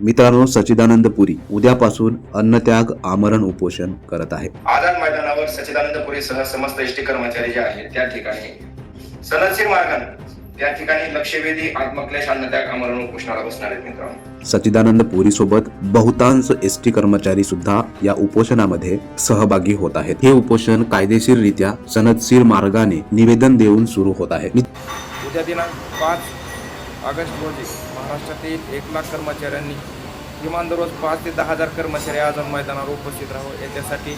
मित्रांनो सच्चिदानंद पुरी उद्यापासून अन्नत्याग आमरण उपोषण करत आहे. आझाद मैदानावर सच्चिदानंद पुरीसह समस्त एसटी कर्मचारी जे आहेत त्या ठिकाणी सनदशीर मार्गाने त्या ठिकाणी लक्षवेधी आत्मक्लेश अन्नत्याग आमरण उपोषणाला बसणार आहेत मित्रांनो. सच्चिदानंद पुरी सोबत बहुतांश एस टी कर्मचारी सुद्धा या उपोषणामध्ये सहभागी होत आहेत. हे उपोषण कायदेशीररित्या सनदशीर मार्गाने निवेदन देऊन सुरू होत आहे. उद्या दिनांक पाच ऑगस्ट रोजी महाराष्ट्रातील एक लाख कर्मचाऱ्यांनी किमान दररोज पाच ते दहा हजार कर्मचारी आझाद मैदानावर उपस्थित राहू याच्यासाठी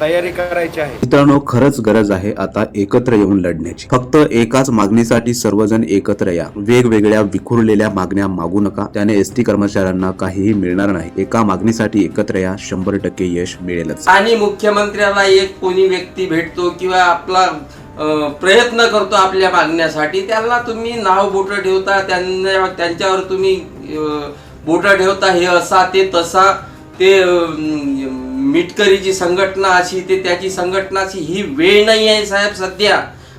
तयारी करायची आहे. मित्रांनो खरंच गरज आहे आता एकत्र येऊन लढण्याची. फक्त एकाच मागणीसाठी सर्वजण एकत्र या. वेगवेगळ्या विखुरलेल्या मागण्या मागू नका. त्याने एस टी कर्मचाऱ्यांना काहीही मिळणार नाही. एका मागणीसाठी एकत्र या शंभर टक्के यश मिळेलच. आणि मुख्यमंत्र्याला एक कोणी व्यक्ती भेटतो किंवा आपला प्रयत्न करतो आपल्या मागण्यासाठी. त्याला तुम्ही नाव बोटं ठेवता त्यांना त्यांच्यावर तुम्ही बोटं ठेवता हे असा ते तसा ते मिटकरीची संघटना अशी ते त्याची संघटना अशी ही वेळ नाही आहे साहेब सध्या.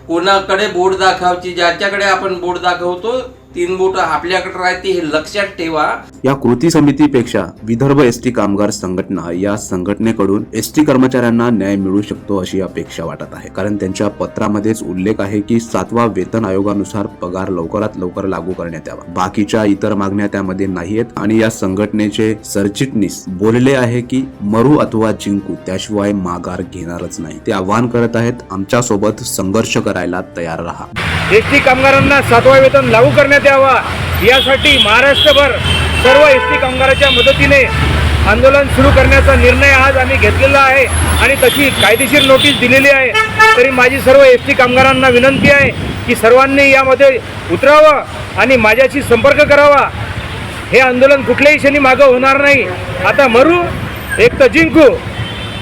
कोणाकडे बोट दाखवायची ज्याच्याकडे आपण बोट दाखवतो तीन बोट आपल्याकडे राहते हे लक्षात ठेवा. या कृती समितीपेक्षा विदर्भ एस टी कामगार संघटना या संघटनेकडून एस टी कर्मचाऱ्यांना न्याय मिळू शकतो अशी अपेक्षा वाटत आहे. कारण त्यांच्या पत्रामध्येच उल्लेख आहे की सातवा वेतन आयोगानुसार पगार लवकरात लवकर लागू करण्यात यावा. बाकीच्या इतर मागण्या त्यामध्ये नाहीयेत आणि या संघटनेचे सरचिटणीस बोलले आहे की मरू अथवा जिंकू त्याशिवाय माघार घेणारच नाही. ते आवाहन करत आहेत आमच्यासोबत संघर्ष करायला तयार राहा. एसटी कामगारांना सातवा वेतन लागू करण्यात यावा. यासाठी महाराष्ट्रभर सर्व एस टी कामगाराच्या मदतीने आंदोलन सुरू करण्याचा निर्णय आज आम्ही घेतलेला आहे आणि तशी कायदेशीर नोटीस दिलेली आहे. तरी माझी सर्व एस टी कामगारांना विनंती आहे की सर्वांनी यामध्ये उतरावं आणि माझ्याशी संपर्क करावा. हे आंदोलन कुठल्याही क्षणी मागं होणार नाही. आता मरू एक तर जिंकू.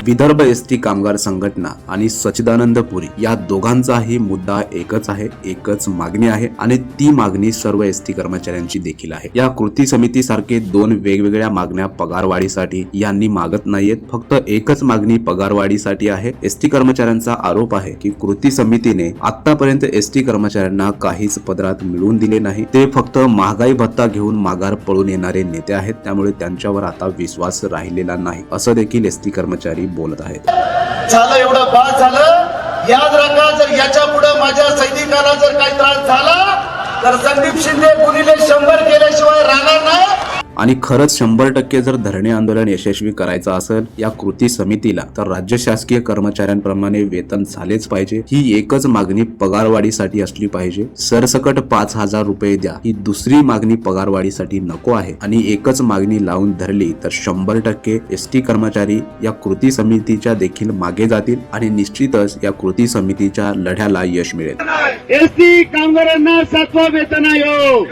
विदर्भ एस टी कामगार संघटना आणि सच्चिदानंद पुरी या दोघांचाही मुद्दा एकच आहे एकच मागणी आहे आणि ती मागणी सर्व एस टी कर्मचाऱ्यांची देखील आहे. या कृती समिती सारखे दोन वेगवेगळ्या मागण्या पगारवाढीसाठी यांनी मागत नाहीयेत फक्त एकच मागणी पगारवाढीसाठी आहे. एस टी कर्मचाऱ्यांचा आरोप आहे की कृती समितीने आतापर्यंत एस टी कर्मचाऱ्यांना काहीच पदरात मिळवून दिले नाही. ते फक्त महागाई भत्ता घेऊन माघार पळून येणारे नेते आहेत त्यामुळे त्यांच्यावर आता विश्वास राहिलेला नाही. असं देखील एस टी कर्मचारी बोलत आहेत. झालं एवढं बाद झालं. याद राखा जर याच्यापुढे माझ्या सैनिकाला जर काही त्रास झाला तर संदीप शिंदे गुणिले शंभर केल्याशिवाय राहणार नाही. आणि खरंच शंभर टक्के जर धरणे आंदोलन यशस्वी करायचं असेल या कृती समितीला तर राज्य शासकीय कर्मचाऱ्यांप्रमाणे वेतन झालेच पाहिजे. ही एकच मागणी पगारवाढीसाठी असली पाहिजे. सरसकट पाच हजार रुपये द्या. ही दुसरी मागणी पगारवाढीसाठी नको आहे. आणि एकच मागणी लावून धरली तर शंभर टक्के एस टी कर्मचारी या कृती समितीच्या देखील मागे जातील आणि निश्चितच या कृती समितीच्या लढ्याला यश मिळेल. एसटी कामगारांना सातवा वेतन आयोग.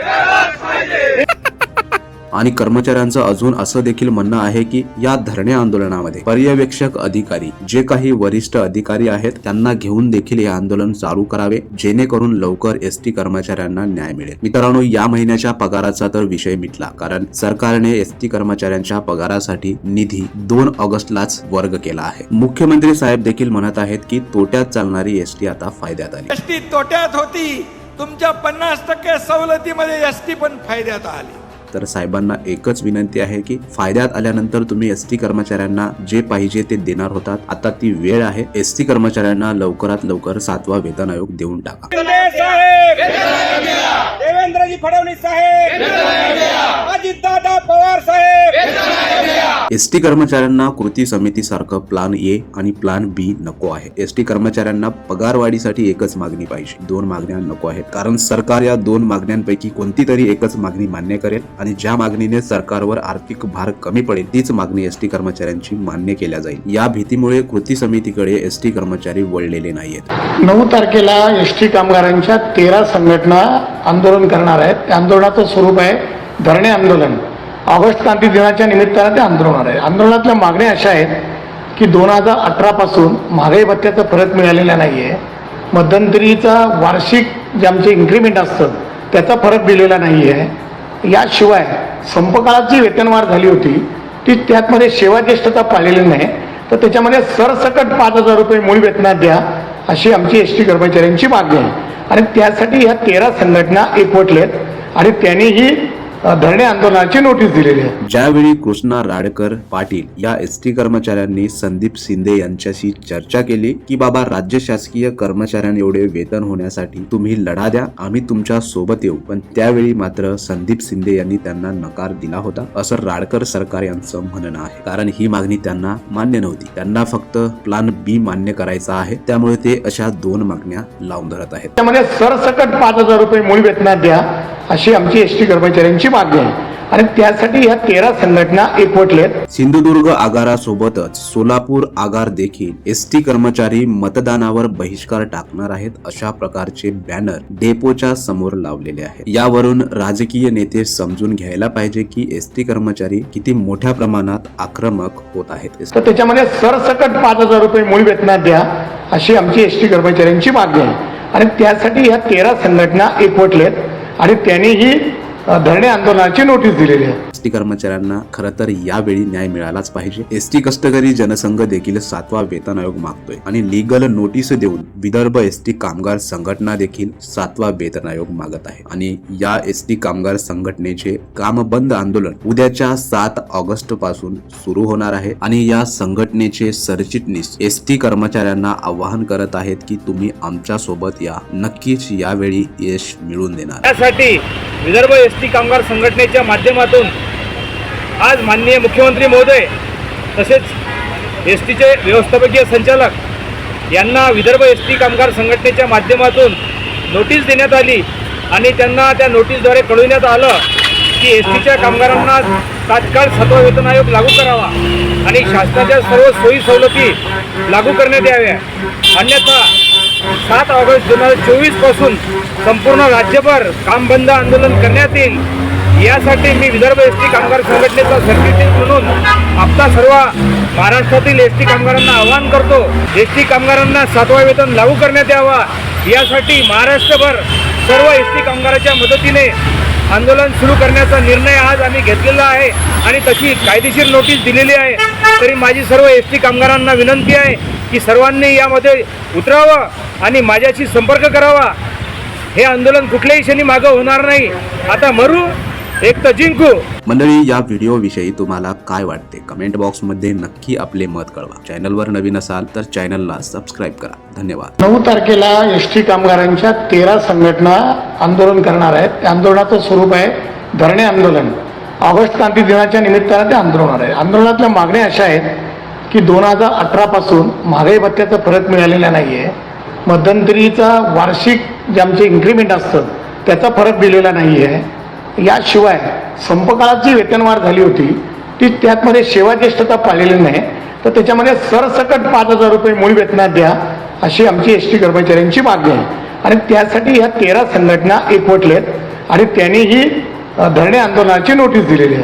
आणि कर्मचाऱ्यांचं अजून असं देखील म्हणणं आहे की या धरणे आंदोलनामध्ये पर्यवेक्षक अधिकारी जे काही वरिष्ठ अधिकारी आहेत त्यांना घेऊन देखील हे आंदोलन चालू करावे जेणेकरून लवकर एस टी कर्मचाऱ्यांना न्याय मिळेल. मित्रांनो या महिन्याच्या पगाराचा तर विषय मिटला कारण सरकारने एस टी कर्मचाऱ्यांच्या पगारासाठी निधी दोन ऑगस्टलाच वर्ग केला आहे. मुख्यमंत्री साहेब देखील म्हणत आहेत की तोट्यात चालणारी एस टी आता फायद्यात आली. एसटी तोट्यात होती. तुमच्या पन्नास टक्के सवलतीमध्ये एसटी पण फायद्यात आली. तर साहेबांना एकच विनंती आहे की फायद्यात आल्यानंतर तुम्ही एस टी कर्मचाऱ्यांना जे पाहिजे ते देणार होतात. आता ती वेळ आहे. एस टी कर्मचाऱ्यांना लवकरात लवकर सातवा वेतन आयोग देऊन टाका. देवेंद्रजी फडणवीस साहेब. अजितदादा पवार साहेब. एस टी कर्मचाऱ्यांना कृती समितीसारखं प्लान ए आणि प्लान बी नको आहे. एस टी कर्मचाऱ्यांना पगारवाढीसाठी एकच मागणी पाहिजे. दोन मागण्या नको आहेत. कारण सरकार या दोन मागण्यांपैकी कोणती तरी एकच मागणी मान्य करेल. आणि ज्या मागणीने सरकारवर आर्थिक भार कमी पडेल तीच मागणी एस टी कर्मचाऱ्यांची मान्य केल्या जाईल. या भीतीमुळे कृती समितीकडे एस टी कर्मचारी वळलेले नाहीयेत. नऊ तारखेला एस टी कामगारांच्या तेरा संघटना आंदोलन करणार आहेत. त्या आंदोलनाचं स्वरूप आहे धरणे आंदोलन. ऑगस्ट क्रांती दिनाच्या निमित्तानं ते आंदोलन होणार आहे. आंदोलनातल्या मागण्या अशा आहेत की दोन हजार अठरापासून महागाई भत्त्याचा फरक मिळालेला नाही आहे मध्यंतरीचा वार्षिक जे आमचे इन्क्रीमेंट असतं त्याचा फरक दिलेला नाही आहे याशिवाय संपकाळात जी वेतनवाढ झाली होती ती त्यातमध्ये सेवाज्येष्ठता पाळलेली नाही तर त्याच्यामध्ये सरसकट पाच हजार रुपये मूळ वेतनात द्या अशी आमची एस टी कर्मचाऱ्यांची मागणी आहे. आणि त्यासाठी ह्या तेरा संघटना एकवटलेत आणि त्यांनीही धरणे आंदोलनाची नोटीस दिलेली आहे. ज्यावेळी कृष्णा राडकर पाटील या एस टी कर्मचाऱ्यांनी संदीप शिंदे यांच्याशी चर्चा केली की बाबा राज्य शासकीय कर्मचाऱ्यांना एवढे वेतन होण्यासाठी तुम्ही लढा द्या आम्ही तुमच्यासोबत येऊ. पण त्यावेळी मात्र संदीप शिंदे यांनी त्यांना नकार दिला होता असं राडकर सरकार यांचं म्हणणं आहे. कारण ही मागणी त्यांना मान्य नव्हती. त्यांना फक्त प्लान बी मान्य करायचा आहे. त्यामुळे ते अशा दोन मागण्या लावून धरत आहेत. त्यामध्ये सरसकट पाच हजार रुपये मूळ वेतनात द्या अशी आमची एस टी कर्मचाऱ्यांची मागणी आहे. आणि त्यासाठी ह्या तेरा संघटना सिंधुदुर्ग आगारासोबतच सोलापूर आगार देखील एस टी कर्मचारी मतदानावर बहिष्कार टाकणार आहेत अशा प्रकारचे बॅनर डेपोच्या समोर लावलेले आहेत. यावरून राजकीय नेते समजून घ्यायला पाहिजे की एस टी कर्मचारी किती मोठ्या प्रमाणात आक्रमक होत आहेत. तर त्याच्यामध्ये सरसकट पाच हजार रुपये मूळ वेतनात द्या अशी आमची एस टी कर्मचाऱ्यांची मागणी आहे. आणि त्यासाठी ह्या तेरा संघटना एकवटलेत आणि त्यांनी ही अ, धरणे आंदोलनाची नोटीस दिलेली आहे. एस टी कर्मचाऱ्यांना खरं तर यावेळी न्याय मिळालाच पाहिजे. एस टी कष्टकरी जनसंघ देखील सातवा वेतन आयोग मागतोय. आणि लीगल नोटीस देऊन विदर्भ एस टी कामगार संघटना देखील सातवा वेतन आयोग मागत आहे. आणि या एस टी कामगार संघटनेचे काम बंद आंदोलन उद्याच्या सात ऑगस्टपासून सुरू होणार आहे. आणि या संघटनेचे सरचिटणीस एस टी कर्मचाऱ्यांना आवाहन करत आहेत की तुम्ही आमच्यासोबत या. नक्कीच यावेळी यश मिळवून देणार. त्यासाठी विदर्भ एस टी कामगार संघटनेच्या माध्यमातून आज माननीय मुख्यमंत्री महोदय तसेच एस टीचे व्यवस्थापकीय संचालक यांना विदर्भ एस टी कामगार संघटनेच्या माध्यमातून नोटीस देण्यात आली आणि त्यांना त्या नोटीसद्वारे कळविण्यात आलं की एस टीच्या कामगारांना तात्काळ सातवा वेतन आयोग लागू करावा आणि शासनाच्या सर्व सोयी सवलती लागू करण्यात याव्या. अन्यथा सात ऑगस्ट दोन हजार चोवीसपासून संपूर्ण राज्यभर काम बंद आंदोलन करण्यात येईल. यासाठी मी विदर्भ एस टी कामगार संघटनेचा सरचिटणीस म्हणून आपला सर्व महाराष्ट्रातील एस टी कामगारांना आवाहन करतो एस टी कामगारांना सातवा वेतन लागू करण्यात यावा. यासाठी महाराष्ट्रभर सर्व एस टी कामगाराच्या मदतीने आंदोलन सुरू करण्याचा निर्णय आज आम्ही घेतलेला आहे आणि तशी कायदेशीर नोटीस दिलेली आहे. तरी माझी सर्व एस टी कामगारांना विनंती आहे की सर्वांनी यामध्ये उतरावं आणि माझ्याशी संपर्क करावा. हे आंदोलन कुठल्याही क्षणी मागं होणार नाही. आता मरू एक तर जिंकू. मंडळी या व्हिडिओ विषयी तुम्हाला काय वाटते? कमेंट बॉक्समध्ये नक्की आपले मत कळवा. चॅनलवर नवीन असाल तर चॅनलला सबस्क्राईब करा. धन्यवाद. नऊ तारखेला एस टी कामगारांच्या तेरा संघटना आंदोलन करणार आहेत. त्या आंदोलनाचं स्वरूप आहे धरणे आंदोलन. ऑगस्ट क्रांती दिनाच्या निमित्तानं ते आंदोलन होणार आहे. आंदोलनातल्या मागण्या अशा आहेत की दोन हजार अठरापासून महागाई भत्त्याचा फरक मिळालेला नाही आहे मध्यंतरीचा वार्षिक जे आमचे इन्क्रिमेंट असतं त्याचा फरक दिलेला नाही आहे याशिवाय संपकाळाची वेतनवाढ झाली होती ती त्यातमध्ये सेवाज्येष्ठता पाळलेली नाही तर त्याच्यामध्ये सरसकट पाच हजार रुपये मूळ वेतनात द्या अशी आमची एस टी कर्मचाऱ्यांची मागणी आहे. आणि त्यासाठी ह्या तेरा संघटना एकवटलेत आणि त्यांनी ही धरणे आंदोलनाची नोटीस दिलेली आहे.